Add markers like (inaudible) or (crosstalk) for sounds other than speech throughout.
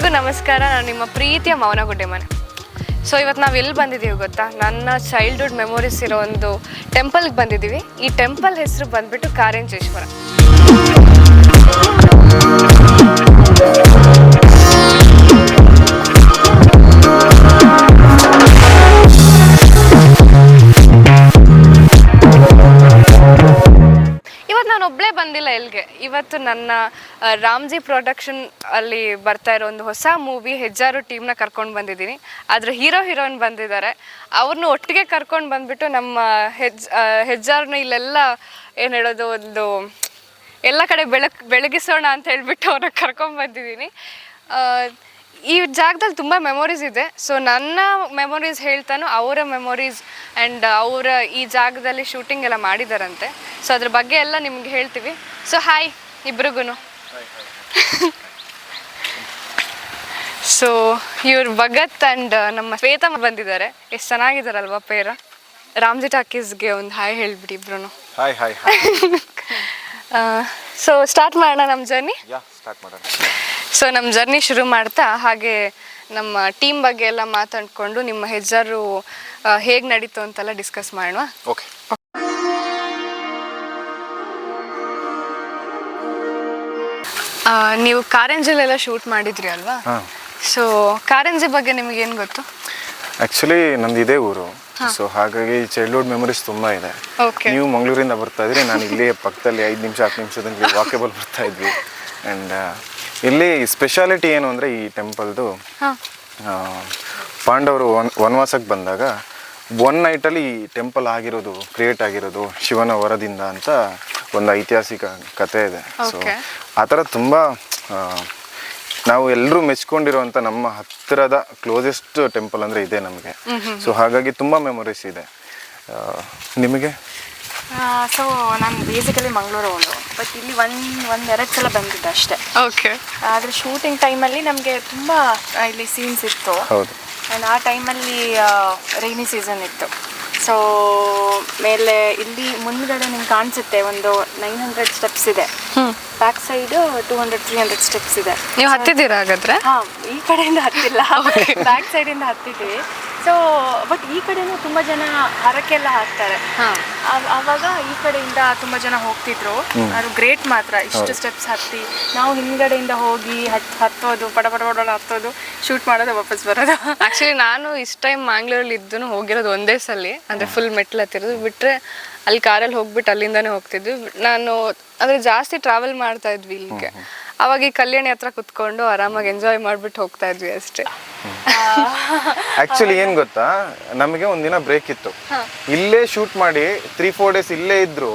ಎಲ್ರಿಗೂ ನಮಸ್ಕಾರ. ನಾನು ನಿಮ್ಮ ಪ್ರೀತಿಯ ಮನೆ. ಸೊ ಇವತ್ತು ನಾವು ಎಲ್ಲಿ ಬಂದಿದ್ದೀವಿ ಗೊತ್ತಾ? ನನ್ನ ಚೈಲ್ಡ್ಹುಡ್ ಮೆಮೊರೀಸ್ ಇರೋ ಒಂದು ಟೆಂಪಲ್ಗೆ ಬಂದಿದ್ದೀವಿ ಈ ಟೆಂಪಲ್ ಹೆಸರು ಬಂದ್ಬಿಟ್ಟು ಕಾರಂಜೇಶ್ವರ. ಒಬ್ಬಳೇ ಬಂದಿಲ್ಲ ಎಲ್ಲಿಗೆ ಇವತ್ತು ನನ್ನ ರಾಮ್ಜಿ ಪ್ರೊಡಕ್ಷನ್ ಅಲ್ಲಿ ಬರ್ತಾ ಇರೋ ಒಂದು ಹೊಸ ಮೂವಿ ಹೆಜ್ಜಾರು ಟೀಮ್ನ ಕರ್ಕೊಂಡು ಬಂದಿದ್ದೀನಿ. ಅದ್ರ ಹೀರೋ ಹೀರೋಯಿನ್ ಬಂದಿದ್ದಾರೆ. ಅವ್ರನ್ನ ಒಟ್ಟಿಗೆ ಕರ್ಕೊಂಡು ಬಂದ್ಬಿಟ್ಟು ನಮ್ಮ ಹೆಜ್ ಹೆಜ್ಜಾರನ್ನ ಹೆಜ್ಜಾರ್ನ ಇಲ್ಲೆಲ್ಲ ಏನು ಹೇಳೋದು ಒಂದು, ಎಲ್ಲ ಕಡೆ ಬೆಳಕ್, ಬೆಳಗಿಸೋಣ ಅಂತ ಹೇಳ್ಬಿಟ್ಟು ಅವ್ರನ್ನ ಕರ್ಕೊಂಡು ಬಂದಿದ್ದೀನಿ. ಈ ಜಾಗದಲ್ಲಿ ತುಂಬ ಮೆಮೊರೀಸ್ ಇದೆ. ಸೊ ನನ್ನ ಮೆಮೊರೀಸ್ ಹೇಳ್ತಾನೋ ಅವರ ಮೆಮೊರೀಸ್ ಆ್ಯಂಡ್ ಅವರ ಈ ಜಾಗದಲ್ಲಿ ಶೂಟಿಂಗ್ ಎಲ್ಲ ಮಾಡಿದಾರಂತೆ. ಸೊ ಅದ್ರ ಬಗ್ಗೆ ಎಲ್ಲ ನಿಮ್ಗೆ ಹೇಳ್ತೀವಿ. ಸೊ ಹಾಯ್ ಇಬ್ರಿಗೂ ಸೊ ಇವ್ರು ಭಗತ್ ಆ್ಯಂಡ್ ನಮ್ಮ ಶ್ವೇತಾ ಬಂದಿದ್ದಾರೆ. ಎಷ್ಟು ಚೆನ್ನಾಗಿದ್ದಾರಲ್ವಾ ಪೇರ? ರಾಮ್ಜಿ ಟಾಕೀಸ್ಗೆ ಒಂದು ಹಾಯ್ ಹೇಳ್ಬಿಡಿ ಇಬ್ರು ಹಾಯ್ ಹಾಯ್ ಸೊ ಸ್ಟಾರ್ಟ್ ಮಾಡೋಣ ನಮ್ಮ ಜರ್ನಿ ಸ್ಟಾರ್ಟ್ ಮಾಡೋಣ. ಸೊ ನಮ್ಮ ಜರ್ನಿ ಶುರು ಮಾಡ್ತಾ ಹಾಗೆ ನಮ್ಮ ಟೀಮ್ ಬಗ್ಗೆ ಎಲ್ಲ ಮಾತಾಡ್ಕೊಂಡು ನಿಮ್ಮ ಹೆಜ್ಜಾರು ಹೇಗೆ ನಡೀತು ಅಂತೆಲ್ಲ ಡಿಸ್ಕಸ್ ಮಾಡೋಣ. ಓಕೆ ನೀವು ಕಾರಂಜಿಲೆಲ್ಲ ಶೂಟ್ ಮಾಡಿದ್ರಿ ಅಲ್ವಾ? ಸೊ ಕಾರಂಜಿ ಬಗ್ಗೆ ನಿಮ್ಗೆ ಏನು ಗೊತ್ತು? ಆ್ಯಕ್ಚುಲಿ ನಂದು ಇದೇ ಊರು. ಸೊ ಹಾಗಾಗಿ ಚೈಲ್ಡ್ಹುಡ್ ಮೆಮೊರೀಸ್ ತುಂಬ ಇದೆ. ಓಕೆ ನೀವು ಮಂಗಳೂರಿಂದ ಬರ್ತಾ ಇದ್ರಿ ನಾನು ಇಲ್ಲಿ ಪಕ್ಕದಲ್ಲಿ ಐದು ನಿಮಿಷ ಹತ್ತು ನಿಮಿಷದಲ್ಲಿ ವಾಕೇಬಲ್ ಬರ್ತಾ ಇದ್ವಿ. ಆ್ಯಂಡ್ ಇಲ್ಲಿ ಸ್ಪೆಷಾಲಿಟಿ ಏನು ಅಂದರೆ ಈ ಟೆಂಪಲ್ದು ಪಾಂಡವರು ವನ್ ವನವಾಸಕ್ಕೆ ಬಂದಾಗ ಒನ್ ನೈಟಲ್ಲಿ ಈ ಟೆಂಪಲ್ ಆಗಿರೋದು ಕ್ರಿಯೇಟ್ ಆಗಿರೋದು ಶಿವನ ವರದಿಂದ ಅಂತ ಒಂದು ಐತಿಹಾಸಿಕ ಕಥೆ ಇದೆ. ಸೊ. ಆ ಥರ ತುಂಬ ನಾವು ಎಲ್ಲರೂ ಮೆಚ್ಕೊಂಡಿರುವಂಥ ನಮ್ಮ ಹತ್ತಿರದ ಕ್ಲೋಸೆಸ್ಟ್ ಟೆಂಪಲ್ ಅಂದರೆ ಇದೆ ನಮಗೆ. ಸೊ ಹಾಗಾಗಿ ತುಂಬ ಮೆಮೊರೀಸ್ ಇದೆ. ನಿಮಗೆ? ಸೊ ನಾನು ಬೇಸಿಕಲಿ ಮಂಗಳೂರವಳು ಬಟ್ ಇಲ್ಲಿ ಒಂದು ಒಂದೆರಡು ಸಲ ಬಂದಿದ್ದೆ ಅಷ್ಟೇ. ಓಕೆ ಆದರೆ ಶೂಟಿಂಗ್ ಟೈಮಲ್ಲಿ ನಮಗೆ ತುಂಬ ಇಲ್ಲಿ ಸೀನ್ಸ್ ಇತ್ತು. ಹೌದು. ಆ್ಯಂಡ್ ಆ ಟೈಮಲ್ಲಿ ರೈನಿ ಸೀಸನ್ ಇತ್ತು. ಸೊ ಮೇಲೆ ಇಲ್ಲಿ ಮುಂದ್ಗಡೆ ನಿಮ್ಗೆ ಕಾಣಿಸುತ್ತೆ ಒಂದು ನೈನ್ ಹಂಡ್ರೆಡ್ ಸ್ಟೆಪ್ಸ್ ಇದೆ. Back side two hundred three hundred steps ಇದೆ. ನೀವು ಹತ್ತಿದ್ದೀರಾ ಹಾಗಾದ್ರೆ? ಹಾಂ ಈ ಕಡೆಯಿಂದ ಹತ್ತಿಲ್ಲ. (laughs) ಬ್ಯಾಕ್ ಸೈಡಿಂದ ಹತ್ತಿದ್ದೀವಿ. ಸೊ ಬಟ್ ಈ ಕಡೆನೂ ತುಂಬ ಜನ ಹರಕೆ ಎಲ್ಲ ಹಾಕ್ತಾರೆ ಆವಾಗ ಈ ಕಡೆಯಿಂದ ತುಂಬ ಜನ ಹೋಗ್ತಿದ್ರು. ಅದು ಗ್ರೇಟ್ ಮಾತ್ರ. ಇಷ್ಟು ಸ್ಟೆಪ್ಸ್ ಹತ್ತಿ ನಾವು ಹಿಂದ್ಗಡೆಯಿಂದ ಹೋಗಿ ಹತ್ ಹತ್ತೋದು ಪಡ ಪಡ ಪಡ ಹತ್ತೋದು ಶೂಟ್ ಮಾಡೋದು ವಾಪಸ್ ಬರೋದು. (laughs) ಆಕ್ಚುಲಿ ನಾನು ಇಷ್ಟು ಟೈಮ್ ಮ್ಯಾಂಗ್ಳೂರಲ್ಲಿ ಇದ್ದು ಹೋಗಿರೋದು ಒಂದೇ ಸಲ. ಅಂದ್ರೆ ಫುಲ್ ಮೆಟ್ಲು ಹತ್ತಿರೋದು. ಬಿಟ್ರೆ ಅಲ್ಲಿ ಕಾರಲ್ಲಿ ಹೋಗ್ಬಿಟ್ಟು ಅಲ್ಲಿಂದಾನೇ ಹೋಗ್ತಿದ್ವಿ. ನಾನು ಅಂದ್ರೆ ಜಾಸ್ತಿ ಟ್ರಾವೆಲ್ ಮಾಡ್ತಾ ಇದ್ವಿ ಇಲ್ಲಿಗೆ. ಅವಾಗ ಈ ಕಲ್ಯಾಣಿ ಹತ್ರ ಕುತ್ಕೊಂಡು ಆರಾಮಾಗಿ ಎಂಜಾಯ್ ಮಾಡ್ಬಿಟ್ಟು ಹೋಗ್ತಾ ಇದ್ವಿ ಅಷ್ಟೇ. ಆಕ್ಚುಲಿ ಏನು ಗೊತ್ತಾ? ನಮಗೆ ಒಂದಿನ ಬ್ರೇಕ್ ಇತ್ತು. ಇಲ್ಲೇ ಶೂಟ್ ಮಾಡಿ ತ್ರೀ ಫೋರ್ ಡೇಸ್ ಇಲ್ಲೇ ಇದ್ರು.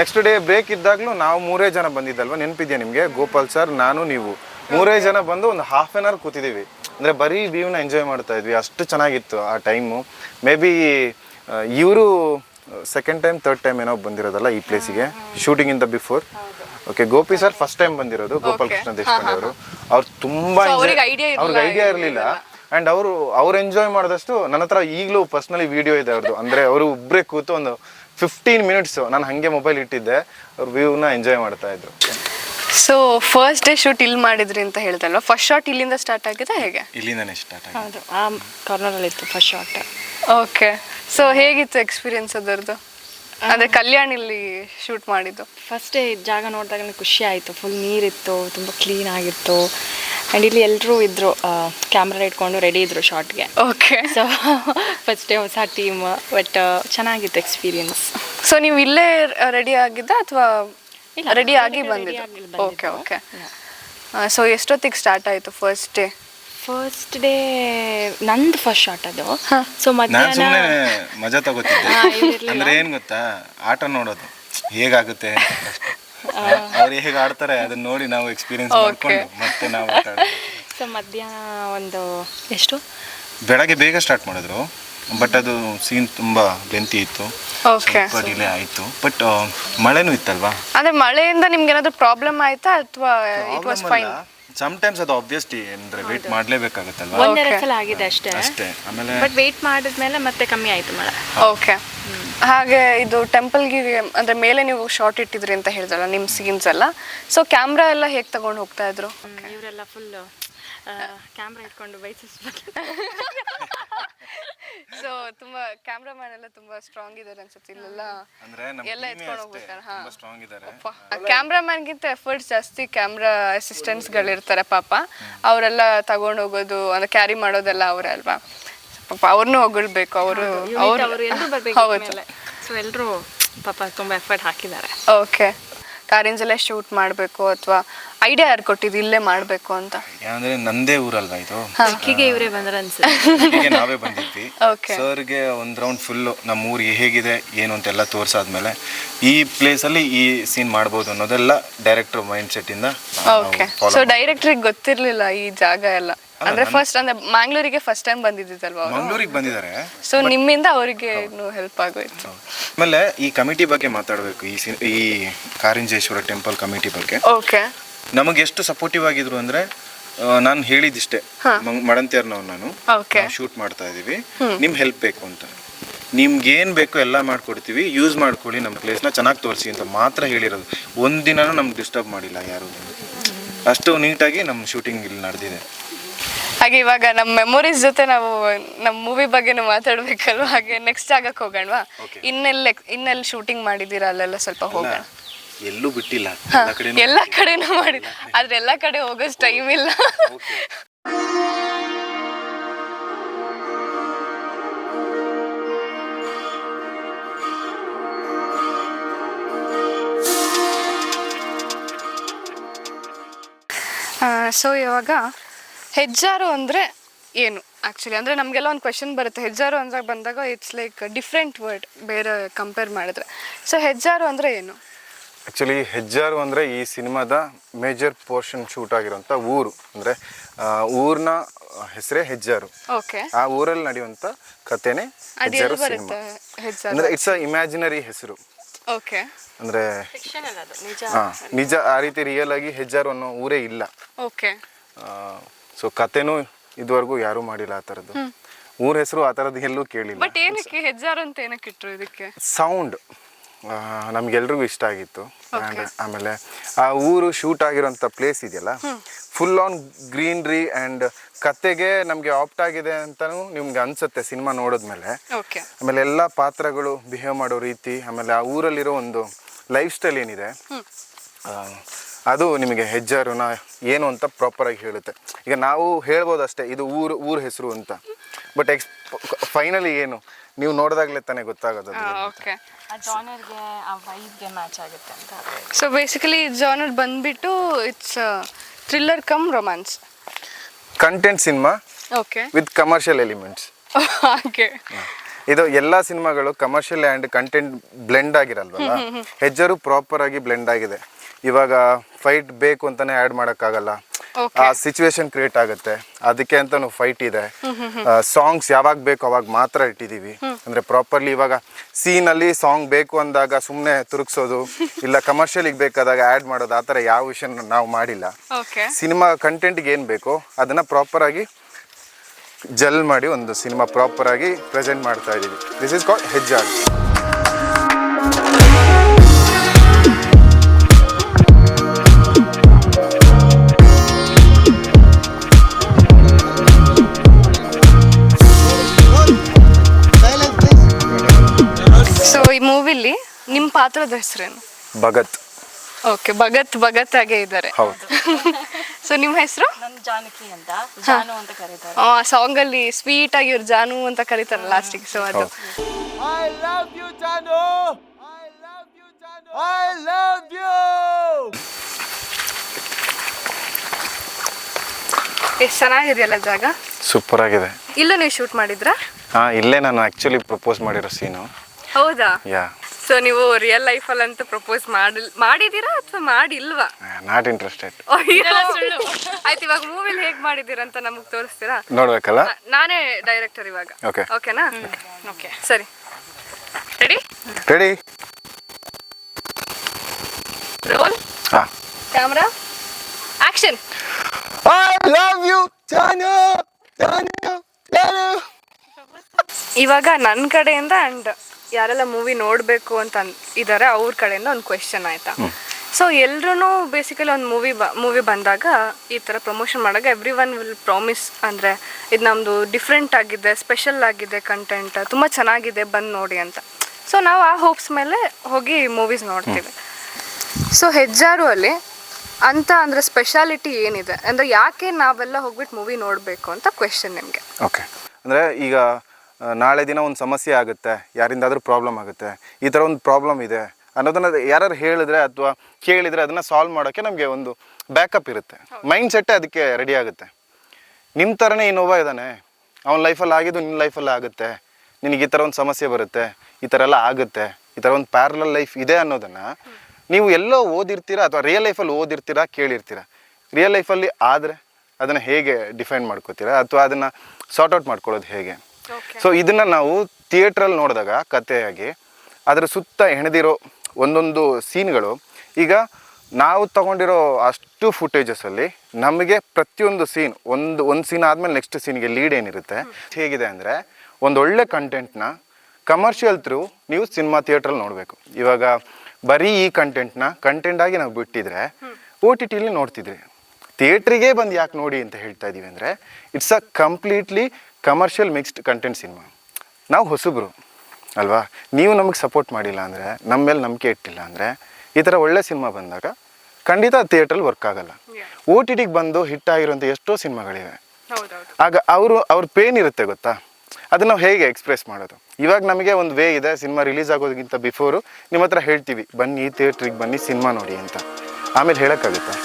ನೆಕ್ಸ್ಟ್ ಡೇ ಬ್ರೇಕ್ ಇದ್ದಾಗಲೂ ನಾವು ಮೂರೇ ಜನ ಬಂದಿದ್ದಲ್ವಾ? ನೆನಪಿದ್ಯಾ ನಿಮಗೆ? ಗೋಪಾಲ್ ಸರ್ ನಾನು ನೀವು. ಮೂರೇ ಜನ ಬಂದು ಒಂದು ಹಾಫ್ ಆನ್ ಅವರ್ ಕೂತಿದ್ದೀವಿ. ಅಂದರೆ ಬರೀ ವ್ಯೂನ ಎಂಜಾಯ್ ಮಾಡ್ತಾ ಇದ್ವಿ. ಅಷ್ಟು ಚೆನ್ನಾಗಿತ್ತು ಆ ಟೈಮು ಮೇ ಬಿ ಇವರು ಸೆಕೆಂಡ್ ಟೈಮ್ ಥರ್ಡ್ ಟೈಮ್ ಏನೋ ಬಂದಿರೋದಲ್ಲ ಈ ಪ್ಲೇಸಿಗೆ ಶೂಟಿಂಗ್ ಇಂದ before okay Gopi sir first time ಬಂದಿರೋದು ಗೋಪಾಲ್ ಕೃಷ್ಣ ದೇಶಪಾಂಡೆ ಅವರು. ಅವ್ರು ತುಂಬಾ ಅವ್ರಿಗೆ ಐಡಿಯಾ ಇರಲಿಲ್ಲ ಅಂಡ್ ಅವರು ಅವ್ರು ಎಂಜಾಯ್ ಮಾಡಿದಷ್ಟು ನನ್ನ ಹತ್ರ ಈಗಲೂ ಪರ್ಸ್ನಲಿ ವಿಡಿಯೋ ಇದೆ ಅವ್ರದ್ದು ಅಂದ್ರೆ ಅವರು ಒಬ್ಬರೇ ಕೂತು ಒಂದು ಫಿಫ್ಟೀನ್ ಮಿನಿಟ್ಸ್ ನಾನು ಹಂಗೆ ಮೊಬೈಲ್ ಇಟ್ಟಿದ್ದೆ. ಅವ್ರ ವ್ಯೂನ ಎಂಜಾಯ್ ಮಾಡ್ತಾ ಇದ್ರು. ಸೊ ಫಸ್ಟ್ ಡೇ ಶೂಟ್ ಇಲ್ಲಿ ಮಾಡಿದ್ರಿ ಅಂತ ಹೇಳ್ದಲ್ವಾ? ಫಸ್ಟ್ ಶಾಟ್ ಇಲ್ಲಿಂದ ಸ್ಟಾರ್ಟ್ ಆಗಿದೆ ಹೇಗೆ? ಇಲ್ಲಿಂದನೇ ಸ್ಟಾರ್ಟ್ ಆಗಿದೆ ಹೌದು ಆ ಕಾರ್ನರಲ್ಲಿ ಇತ್ತು ಫಸ್ಟ್ ಶಾಟ್ ಓಕೆ ಸೊ ಹೇಗಿತ್ತು ಎಕ್ಸ್ಪೀರಿಯನ್ಸ್ ಅದರದ್ದು? ಅಂದ್ರೆ ಕಲ್ಯಾಣಿಲಿ ಶೂಟ್ ಮಾಡಿದ್ದು. ಫಸ್ಟ್ ಡೇ ಜಾಗ ನೋಡಿದಾಗ ನನಗೆ ಖುಷಿ ಆಯಿತು. ಫುಲ್ ನೀರಿತ್ತು ತುಂಬ ಕ್ಲೀನ್ ಆಗಿತ್ತು. ಆ್ಯಂಡ್ ಇಲ್ಲಿ ಎಲ್ಲರೂ ಇದ್ದರು ಕ್ಯಾಮ್ರಾ ಇಟ್ಕೊಂಡು ರೆಡಿ ಇದ್ದರು ಶಾರ್ಟ್ಗೆ ಓಕೆ ಸೊ ಫಸ್ಟ್ ಡೇ ಹೊಸ ಟೀಮ್ ಬಟ್ ಚೆನ್ನಾಗಿತ್ತು ಎಕ್ಸ್ಪೀರಿಯನ್ಸ್ ಸೊ ನೀವು ಇಲ್ಲೇ ರೆಡಿ ಆಗಿದ್ದ ಅಥವಾ ರೆಡಿ ಆಗಿ ಬಂದಿದ್ದು? ಓಕೆ. ಓಕೆ ಸೊ ಎಷ್ಟೊತ್ತಿಗೆ ಸ್ಟಾರ್ಟ್ ಆಯಿತು ಫಸ್ಟ್ ಡೇ ಫಸ್ಟ್ ಡೇ ನಂದು ಫಸ್ಟ್ ಶಾಟ್ ಅದು. ಸೊ ನಾನು ಮಧ್ಯಾಹ್ನ ಸುಮ್ಮನೆ ಮಜಾ ತಗೋತಿದ್ದೆ. ಅಂದ್ರೆ ಏನ್ ಗೊತ್ತಾ? ಆಟ ನೋಡೋದು. ಹೇಗಾಗುತ್ತೆ ಅವ್ರು ಹೇಗೆ ಆಡ್ತಾರೆ ಅದನ್ನ ನೋಡಿ ನಾವು ಎಕ್ಸ್ಪೀರಿಯನ್ಸ್ ಮಾಡ್ಕೊಂಡು ಮತ್ತೆ ನಾವು ಆಟ ಆಡೋದು. ಸೊ ಮಧ್ಯಾಹ್ನ ಒಂದು ಎಷ್ಟು? ಬೆಳಗ್ಗೆ ಬೇಗ ಸ್ಟಾರ್ಟ್ ಮಾಡಿದ್ರು. ಬಟ್ ಅದು ಸೀನ್ ತುಂಬಾ ಬೆಂತಿ ಇತ್ತು. ಓಕೆ ಸ್ವಲ್ಪ ಡಿಲೇ ಆಯಿತು. ಬಟ್ ಮಳೆನೂ ಇತ್ತಲ್ವಾ? ಅಂದ್ರೆ ಮಳೆಯಿಂದ ನಿಮ್ಗೆ ಏನಾದ್ರು ಪ್ರಾಬ್ಲಮ್ ಆಯ್ತಾ? ಅಥವಾ ಇಟ್ ವಾಸ್ ಫೈನ್ ಸಮ್ಟೈಮ್ಸ್ ಅದು ಆಬ್ವಿಯಸ್ಲಿ ಅಂದ್ರೆ ವೇಟ್ ಮಾಡಲೇಬೇಕಾಗುತ್ತಲ್ವಾ? ಒಂದೆರಡು ಸಲ ಆಗಿದೆ ಅಷ್ಟೇ. ಅಷ್ಟೇ ಆಮೇಲೆ ಬಟ್ ವೇಟ್ ಮಾಡಿದ್ಮೇಲೆ ಮತ್ತೆ ಕಮ್ಮಿ ಆಯ್ತು ಮಳೆ ಓಕೆ ಹಾಗೆ ಇದು ಟೆಂಪಲ್ ಟೆಂಪಲ್ಗೆ ಅಂದ್ರೆ ಮೇಲೆ ನೀವು ಶಾರ್ಟ್ ಇಟ್ಟಿದ್ರಿ ಅಂತ ಹೇಳಿದ್ರಲ್ಲ ನಿಮ್ಮ ಸೀನ್ಸ್ ಎಲ್ಲ. ಸೊ ಕ್ಯಾಮ್ರಾ ಎಲ್ಲ ಹೇಗ್ ತಗೊಂಡು ಹೋಗ್ತಾ ಇದ್ರು? ಇವರೆಲ್ಲ ಫುಲ್ ಕ್ಯಾಮ್ರಾ ಇಟ್ಕೊಂಡು ಬೈಸಿಸ್ಬೇಕು. (laughs) ಸೊ ತುಂಬಾ ಕ್ಯಾಮ್ರಾಮನ್ ಎಲ್ಲ ತುಂಬಾ ಸ್ಟ್ರಾಂಗ್ ಇದಾರೆ ಅನ್ಸುತ್ತೆ ಇಲ್ಲೆಲ್ಲ. ಅಂದ್ರೆ ನಮ್ಮ ಎಲ್ಲ team ಏ ಎತ್ಕೊಂಡು ಅಷ್ಟೇ, ಹಾ. ತುಂಬಾ ಸ್ಟ್ರಾಂಗ್ ಇದ್ದಾರೆ. ಕ್ಯಾಮ್ರಾಮನ್ಗಿಂತ ಎಫರ್ಟ್ಸ್ ಜಾಸ್ತಿ ಕ್ಯಾಮ್ರಾ ಅಸಿಸ್ಟೆಂಟ್ಸ್ಗಳಿರ್ತಾರೆ ಪಾಪ. ಅವರೆಲ್ಲ ತಗೊಂಡು ಹೋಗೋದು ಅಂದ್ರೆ ಕ್ಯಾರಿ ಮಾಡೋದೆಲ್ಲ ಅವರೇ ಅಲ್ವಾ? ಪಾಪ ಅವ್ರನ್ನೂ ಹೊಗಳ್ಬೇಕು ಅವರು ಅವರು ಎಲ್ಲರೂ ಬರಬೇಕು ಹೌದು. ಸೊ ಎಲ್ಲರೂ ಪಾಪ ತುಂಬಾ ಎಫರ್ಟ್ ಹಾಕಿದ್ದಾರೆ. ಓಕೆ ಕಾರಿಂಜಲ್ಲೇ ಶೂಟ್ ಮಾಡಬೇಕು ಅಥವಾ ಐಡಿಯಾ ಯಾರು ಕೊಟ್ಟಿದ್ದು ಇಲ್ಲೇ ಮಾಡಬೇಕು ಅಂತ? ಅಂದ್ರೆ ನಂದೇ ಊರಲ್ವಾ ಇದು? ಅಕ್ಕಿಗೆ ಇವರೇ ಬಂದ್ರ ಅನ್ಸುತ್ತೆ. ನಾವೇ ಬಂದಿದ್ವಿ. Okay. ಸರ್ಗೆ ಒಂದು ರೌಂಡ್ ಫುಲ್ ನಮ್ಮ ಊರು ಹೇಗಿದೆ ಏನು ಅಂತೆಲ್ಲ ತೋರ್ಸಾದ್ಮೇಲೆ ಈ ಪ್ಲೇಸಲ್ಲಿ ಈ ಸೀನ್ ಮಾಡ್ಬೋದು ಅನ್ನೋದೆಲ್ಲ ಡೈರೆಕ್ಟರ್ ಮೈಂಡ್ ಸೆಟ್ಟಿಂದ ಓಕೆ ಸೊ ಡೈರೆಕ್ಟ್ರಿಗೆ ಗೊತ್ತಿರ್ಲಿಲ್ಲ ಈ ಜಾಗ ಎಲ್ಲ. ಅಂದ್ರೆ ಫಸ್ಟ್ ಅಂದ್ರೆ ಮ್ಯಾಂಗ್ಳೂರಿಗೆ ಫಸ್ಟ್ ಟೈಮ್ ಬಂದಿದ್ದಲ್ವಾ ಅವರು? ಮಂಗಳೂರಿಗೆ ಬಂದಿದ್ದಾರೆ ಸೊ ನಿಮ್ಮಿಂದ ಅವರಿಗೆ ಹೆಲ್ಪ್ ಆಗೋಯ್ತು. ಆಮೇಲೆ ಈ ಕಮಿಟಿ ಬಗ್ಗೆ ಮಾತಾಡಬೇಕು ಈ ಸಿ ಈ ಕಾರಿಂಜೇಶ್ವರ ಟೆಂಪಲ್ ಕಮಿಟಿ ಬಗ್ಗೆ. ಓಕೆ ನಮಗೆ ಎಷ್ಟು ಸಪೋರ್ಟಿವ್ ಆಗಿದ್ರು ಅಂದ್ರೆ ನಾನು ಹೇಳಿದಿಷ್ಟೇ ಮಡಂತಿಯರ್ನವ್ ನಾನು. ಓಕೆ ಶೂಟ್ ಮಾಡ್ತಾ ಇದೀವಿ. ನಿಮ್ ಹೆಲ್ಪ್ ಬೇಕು ಅಂತ. ನಿಮ್ಗೆ ಏನ್ ಬೇಕು ಎಲ್ಲ ಮಾಡ್ಕೊಡ್ತೀವಿ ಯೂಸ್ ಮಾಡ್ಕೊಳ್ಳಿ ನಮ್ಮ ಪ್ಲೇಸ್ನ ಚೆನ್ನಾಗಿ ತೋರಿಸಿ ಅಂತ ಮಾತ್ರ ಹೇಳಿರೋದು. ಒಂದಿನನೂ ನಮ್ಗೆ ಡಿಸ್ಟರ್ಬ್ ಮಾಡಿಲ್ಲ ಯಾರು. ಅಷ್ಟು ನೀಟಾಗಿ ನಮ್ಮ ಶೂಟಿಂಗ್ ಇಲ್ಲಿ ನಡೆದಿದೆ. ಹಾಗೆ ಇವಾಗ ನಮ್ಮ ಮೆಮೊರೀಸ್ ಜೊತೆ ನಾವು ನಮ್ಮ ಮೂವಿ ಬಗ್ಗೆನೂ ಮಾತಾಡ್ಬೇಕಲ್ವಾ? ಹಾಗೆ ನೆಕ್ಸ್ಟ್ ಜಾಗಕ್ಕೆ ಹೋಗೋಣವಾ? ಇನ್ನೆಲ್ಲ ಇನ್ನೆಲ್ಲಿ ಶೂಟಿಂಗ್ ಮಾಡಿದ್ದೀರಾ ಅಲ್ಲೆಲ್ಲ ಸ್ವಲ್ಪ ಹೋಗೋಣ. ಎಲ್ಲೂ ಬಿಟ್ಟಿಲ್ಲ. ಎಲ್ಲಾ ಕಡೆನೂ ಎಲ್ಲ ಕಡೆನೂ ಮಾಡಿ ಆದ್ರೆ ಎಲ್ಲಾ ಕಡೆ ಹೋಗೋಷ್ಟು ಟೈಮ್ ಇಲ್ಲ. ಸೊ ಇವಾಗ ಹೆಜ್ಜಾರು ಅಂದರೆ ಏನು? ಆ್ಯಕ್ಚುಲಿ ಅಂದರೆ ನಮಗೆಲ್ಲ ಒಂದು ಕ್ವೆಶನ್ ಬರುತ್ತೆ. ಹೆಜ್ಜಾರು ಅಂತ ಬಂದಾಗ ಇಟ್ಸ್ ಲೈಕ್ ಡಿಫ್ರೆಂಟ್ ವರ್ಡ್ ಬೇರೆ ಕಂಪೇರ್ ಮಾಡಿದ್ರೆ. ಸೊ ಹೆಜ್ಜಾರು ಅಂದರೆ ಏನು? ಆ್ಯಕ್ಚುಲಿ ಹೆಜ್ಜಾರು ಅಂದರೆ ಈ ಸಿನಿಮಾದ ಮೇಜರ್ ಪೋರ್ಷನ್ ಶೂಟ್ ಆಗಿರೋಂಥ ಊರು. ಅಂದರೆ ಊರಿನ ಹೆಸರೇ ಹೆಜ್ಜಾರು. ಓಕೆ ಆ ಊರಲ್ಲಿ ನಡೆಯುವಂಥ ಕಥೆನೇ ಹೆಜ್ಜಾರು ಸಿನಿಮಾ. ಅಂದರೆ ಇಟ್ಸ್ ಅ ಇಮ್ಯಾಜಿನರಿ ಹೆಸರು. ಓಕೆ ಅಂದರೆ ಅದು? ನಿಜ? ನಿಜ ಆ ರೀತಿ ರಿಯಲ್ ಆಗಿ ಹೆಜ್ಜಾರು ಅನ್ನೋ ಊರೇ ಇಲ್ಲ. ಓಕೆ ಸೊ ಕತೆನೂ ಇದುವರೆಗೂ ಯಾರೂ ಮಾಡಿಲ್ಲ ಆ ಥರದ್ದು. ಊರ ಹೆಸರು ಆ ಥರದ್ದು ಎಲ್ಲೂ ಕೇಳಿಲ್ಲ. ಬಟ್ ಏನಕ್ಕೆ ಹೆಜ್ಜಾರು ಅಂತ ಏನಕ್ಕೆ ಇಟ್ರು ಇದಕ್ಕೆ? ಸೌಂಡ್ ನಮ್ಗೆಲ್ರಿಗೂ ಇಷ್ಟ ಆಗಿತ್ತು. ಆಮೇಲೆ ಆ ಊರು ಶೂಟ್ ಆಗಿರೋಂಥ ಪ್ಲೇಸ್ ಇದೆಯಲ್ಲ ಫುಲ್ ಆನ್ ಗ್ರೀನ್ರಿ ಆ್ಯಂಡ್ ಕತೆಗೆ ನಮಗೆ ಆಪ್ಟ್ ಆಗಿದೆ ಅಂತಲೂ ನಿಮ್ಗೆ ಅನ್ಸುತ್ತೆ ಸಿನಿಮಾ ನೋಡಿದ್ಮೇಲೆ. ಆಮೇಲೆ ಎಲ್ಲ ಪಾತ್ರಗಳು ಬಿಹೇವ್ ಮಾಡೋ ರೀತಿ ಆಮೇಲೆ ಆ ಊರಲ್ಲಿರೋ ಒಂದು ಲೈಫ್ ಸ್ಟೈಲ್ ಏನಿದೆ ಅದು ನಿಮಗೆ ಹೆಜ್ಜಾರುನ ಏನು ಅಂತ ಪ್ರಾಪರಾಗಿ ಹೇಳುತ್ತೆ. ಈಗ ನಾವು ಹೇಳ್ಬೋದು ಅಷ್ಟೇ ಇದು ಊರು ಊರ ಹೆಸರು ಅಂತ. ಬಟ್ ಎಕ್ಸ್ ಫೈನಲಿ ಏನು? ನೀವು ನೋಡಿದಾಗಲೇ ತಾನೇ ಗೊತ್ತಾಗೋದು ಓಕೆ ಆ ಜಾನರ್ಗೆ ಆ ವೈಬ್ಗೆ ಮ್ಯಾಚ್ ಆಗುತ್ತೆ ಅಂತ ಸೊ ಬೇಸಿಕಲಿ ಜಾನರ್ ಬಂದ್ಬಿಟ್ಟು it's thriller come romance content cinema okay with commercial elements okay ಇದು ಎಲ್ಲ ಸಿನಿಮಾಗಳು commercial and content blend ಆಗಿರಲ್ವಲ್ಲ? (laughs) ಹೆಜ್ಜರು proper ಆಗಿ ಬ್ಲೆಂಡ್ ಆಗಿದೆ. ಇವಾಗ ಫೈಟ್ ಬೇಕು ಅಂತಾನೆ ಆ್ಯಡ್ ಮಾಡೋಕ್ಕಾಗಲ್ಲ. ಆ ಸಿಚುವೇಶನ್ ಕ್ರಿಯೇಟ್ ಆಗುತ್ತೆ. ಅದಕ್ಕೆ ಅಂತಾನು ಫೈಟ್ ಇದೆ. ಸಾಂಗ್ಸ್ ಯಾವಾಗ ಬೇಕು ಅವಾಗ ಮಾತ್ರ ಇಟ್ಟಿದ್ದೀವಿ ಅಂದ್ರೆ ಪ್ರಾಪರ್ಲಿ ಇವಾಗ ಸೀನಲ್ಲಿ ಅಲ್ಲಿ ಸಾಂಗ್ ಬೇಕು ಅಂದಾಗ ಸುಮ್ಮನೆ ತುರುಕ್ಸೋದು (laughs) ಇಲ್ಲ ಕಮರ್ಷಿಯಲಿಗೆ ಬೇಕಾದಾಗ ಆ್ಯಡ್ ಮಾಡೋದು ಆ ಥರ ಯಾವ ವಿಷಯ ನಾವು ಮಾಡಿಲ್ಲ. ಸಿನಿಮಾ ಕಂಟೆಂಟ್ಗೆ ಏನು ಬೇಕೋ ಅದನ್ನು ಪ್ರಾಪರಾಗಿ ಜಲ್ ಮಾಡಿ ಒಂದು ಸಿನಿಮಾ ಪ್ರಾಪರಾಗಿ ಪ್ರೆಸೆಂಟ್ ಮಾಡ್ತಾ ಇದ್ದೀವಿ ದಿಸ್ ಇಸ್ ಕಾಲ್ಡ್ ಹೆಜ್ಜಾರ್ ಪಾತ್ರದ ಹೆಸರೇನು? ಭಗತ್. ಓಕೆ ಭಗತ್ ಭಗತ್ ಆಗೇ ಇದ್ದಾರೆ. ಹೌದು. (laughs) ಸೊ ನಿಮ್ಮ ಹೆಸರು? ನನ್ನ ಜಾನಕಿ ಅಂತ. ಜಾನು ಅಂತ ಕರೀತಾರೆ. ಆ ಸಾಂಗ್ ಅಲ್ಲಿ ಸ್ವೀಟ್ ಆಗಿ ಇವ್ರು ಜಾನು ಅಂತ ಕರೀತಾರೆ ಲಾಸ್ಟಿಗೆ ಸೊ ಅದು. I love you Janu. I love you Janu. I love you ಎಷ್ಟು ಚೆನ್ನಾಗಿದೆಯಲ್ಲ ಜಾಗ? ಸೂಪರ್ ಆಗಿದೆ. ಇಲ್ಲೂ ನೀವು ಶೂಟ್ ಮಾಡಿದ್ರಾ? ಹಾಂ ಇಲ್ಲೇ ನಾನು ಆ್ಯಕ್ಚುಲಿ ಪ್ರಪೋಸ್ ಮಾಡಿರೋ ಸೀನು ಹೌದಾ? ಯಾ ಸೊ ನೀವು ರಿಯಲ್ ಲೈಫಲ್ಲಿ ಅಂತ ಪ್ರಪೋಸ್ ಮಾಡಿಲ್ ಮಾಡಿದೀರಾ ಅಥವಾ ಮಾಡಿಲ್ವಾ? Not interested. ಆಯ್ತು ಇವಾಗ ಮೂವಿಲಿ ಹೇಗ್ ಮಾಡಿದೀರಾ ಅಂತ ನಮಗ್ ತೋರಿಸ್ತೀರಾ? ನೋಡ್ಬೇಕಲ್ಲ? ನಾನೇ ಡೈರೆಕ್ಟರ್ ಇವಾಗ. ಓಕೆ ಓಕೆನಾ ಓಕೆ ಸರಿ. ರೆಡಿ ರೆಡಿ ರೋಲ್ ಹಾಂ. Camera action I love you Chanu! ಇವಾಗ ನನ್ನ ಕಡೆಯಿಂದ ಅಂಡ್ ಯಾರೆಲ್ಲ ಮೂವಿ ನೋಡಬೇಕು ಅಂತ ಅನ್- ಇದಾರೆ ಅವ್ರ ಕಡೆಯಿಂದ ಒಂದು ಕ್ವೆಶನ್ ಆಯ್ತಾ? ಸೊ ಎಲ್ರೂ ಬೇಸಿಕಲಿ ಒಂದು ಮೂವಿ ಬ ಮೂವಿ ಬಂದಾಗ ಈ ಥರ ಪ್ರಮೋಷನ್ ಮಾಡಾಗ ಎವ್ರಿ ಒನ್ ವಿಲ್ ಪ್ರಾಮಿಸ್ ಅಂದರೆ ಇದು ನಮ್ಮದು ಡಿಫ್ರೆಂಟ್ ಆಗಿದೆ ಸ್ಪೆಷಲ್ ಆಗಿದೆ ಕಂಟೆಂಟ್ ತುಂಬ ಚೆನ್ನಾಗಿದೆ ಬಂದು ನೋಡಿ ಅಂತ. ಸೊ ನಾವು ಆ ಹೋಪ್ಸ್ ಮೇಲೆ ಹೋಗಿ ಮೂವೀಸ್ ನೋಡ್ತೀವಿ. ಸೊ ಹೆಜ್ಜಾರು ಅಲ್ಲಿ ಅಂತ ಅಂದರೆ ಸ್ಪೆಷಾಲಿಟಿ ಏನಿದೆ? ಅಂದರೆ ಯಾಕೆ ನಾವೆಲ್ಲ ಹೋಗ್ಬಿಟ್ಟು ಮೂವಿ ನೋಡಬೇಕು ಅಂತ ಕ್ವೆಶನ್ ನಿಮಗೆ. ಓಕೆ ಅಂದರೆ ಈಗ ನಾಳೆ ದಿನ ಒಂದು ಸಮಸ್ಯೆ ಆಗುತ್ತೆ ಯಾರಿಂದಾದರೂ ಪ್ರಾಬ್ಲಮ್ ಆಗುತ್ತೆ ಈ ಥರ ಒಂದು ಪ್ರಾಬ್ಲಮ್ ಇದೆ ಅನ್ನೋದನ್ನು ಯಾರು ಹೇಳಿದ್ರೆ ಅಥವಾ ಕೇಳಿದರೆ ಅದನ್ನು ಸಾಲ್ವ್ ಮಾಡೋಕ್ಕೆ ನಮಗೆ ಒಂದು ಬ್ಯಾಕಪ್ ಇರುತ್ತೆ. ಮೈಂಡ್ ಸೆಟ್ಟೇ ಅದಕ್ಕೆ ರೆಡಿ ಆಗುತ್ತೆ. ನಿಮ್ಮ ಥರನೇ ನೋವ ಇದ್ದಾನೆ ಅವನ ಲೈಫಲ್ಲಿ ಆಗಿದ್ದು ನಿನ್ನ ಲೈಫಲ್ಲಿ ಆಗುತ್ತೆ ನಿನಗೆ ಈ ಥರ ಒಂದು ಸಮಸ್ಯೆ ಬರುತ್ತೆ ಈ ಥರ ಎಲ್ಲ ಆಗುತ್ತೆ ಈ ಥರ ಒಂದು ಪ್ಯಾರಲಲ್ ಲೈಫ್ ಇದೆ ಅನ್ನೋದನ್ನು ನೀವು ಎಲ್ಲೋ ಓದಿರ್ತೀರಾ ಅಥವಾ ರಿಯಲ್ ಲೈಫಲ್ಲಿ ಓದಿರ್ತೀರಾ ಕೇಳಿರ್ತೀರಾ. ರಿಯಲ್ ಲೈಫಲ್ಲಿ ಆದರೆ ಅದನ್ನು ಹೇಗೆ ಡಿಫೈನ್ ಮಾಡ್ಕೋತೀರಾ ಅಥವಾ ಅದನ್ನು ಸಾರ್ಟ್ ಔಟ್ ಮಾಡ್ಕೊಳ್ಳೋದು ಹೇಗೆ? ಸೊ ಇದನ್ನು ನಾವು ಥಿಯೇಟ್ರಲ್ಲಿ ನೋಡಿದಾಗ ಕಥೆಯಾಗಿ, ಅದರ ಸುತ್ತ ಹೆಣೆದಿರೋ ಒಂದೊಂದು ಸೀನ್ಗಳು, ಈಗ ನಾವು ತಗೊಂಡಿರೋ ಅಷ್ಟು ಫುಟೇಜಸಲ್ಲಿ ನಮಗೆ ಪ್ರತಿಯೊಂದು ಸೀನ್ ಒಂದು ಒಂದು ಸೀನ್ ಆದಮೇಲೆ ನೆಕ್ಸ್ಟ್ ಸೀನ್ಗೆ ಲೀಡ್ ಏನಿರುತ್ತೆ, ಹೇಗಿದೆ ಅಂದರೆ ಒಂದು ಒಳ್ಳೆ ಕಂಟೆಂಟ್ನ ಕಮರ್ಷಿಯಲ್ ಥ್ರೂ ನೀವು ಸಿನಿಮಾ ಥಿಯೇಟ್ರಲ್ಲಿ ನೋಡಬೇಕು. ಇವಾಗ ಬರೀ ಈ ಕಂಟೆಂಟ್ನ ಕಂಟೆಂಟ್ ಆಗಿ ನಾವು ಬಿಟ್ಟಿದ್ರೆ ಒ ಟಿ ಟಿಲಿ ನೋಡ್ತಿದ್ರಿ ಥಿಯೇಟ್ರಿಗೆ ಬಂದು ಯಾಕೆ ನೋಡಿ ಅಂತ ಹೇಳ್ತಾ ಇದ್ದೀವಿ ಅಂದರೆ it's a completely commercial mixed content cinema ನಾವು ಹೊಸಬ್ರು ಅಲ್ವಾ? ನೀವು ನಮಗೆ ಸಪೋರ್ಟ್ ಮಾಡಿಲ್ಲ ಅಂದರೆ ನಮ್ಮ ಮೇಲೆ ನಂಬಿಕೆ ಇಟ್ಟಿಲ್ಲ ಅಂದರೆ ಈ ಥರ ಒಳ್ಳೆ ಸಿನಿಮಾ ಬಂದಾಗ ಖಂಡಿತ ಥಿಯೇಟ್ರಲ್ಲಿ ವರ್ಕ್ ಆಗಲ್ಲ. ಓ ಟಿ ಟಿಗೆ ಬಂದು ಹಿಟ್ ಆಗಿರುವಂಥ ಎಷ್ಟೋ ಸಿನಿಮಾಗಳಿವೆ. ಆಗ ಅವರು ಅವ್ರ ಪೇನ್ ಇರುತ್ತೆ ಗೊತ್ತಾ? ಅದನ್ನ ನಾವು ಹೇಗೆ ಎಕ್ಸ್ಪ್ರೆಸ್ ಮಾಡೋದು? ಇವಾಗ ನಮಗೆ ಒಂದು ವೇ ಇದೆ ಸಿನಿಮಾ ರಿಲೀಸ್ ಆಗೋದಕ್ಕಿಂತ ಬಿಫೋರು ನಿಮ್ಮ ಹತ್ರ ಹೇಳ್ತೀವಿ ಬನ್ನಿ ಥಿಯೇಟ್ರಿಗೆ ಬನ್ನಿ ಸಿನಿಮಾ ನೋಡಿ ಅಂತ. ಆಮೇಲೆ ಹೇಳೋಕ್ಕಾಗುತ್ತಾ?